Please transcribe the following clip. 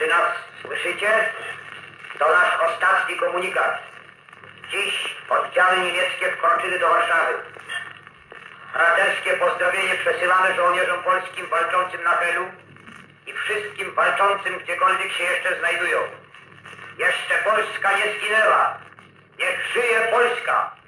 Czy nas Słyszycie? To nasz ostatni komunikat. Dziś oddziały niemieckie wkroczyły do Warszawy. Braterskie pozdrowienie przesyłamy żołnierzom polskim walczącym na Helu i wszystkim walczącym gdziekolwiek się jeszcze znajdują. Jeszcze Polska nie zginęła. Niech żyje Polska!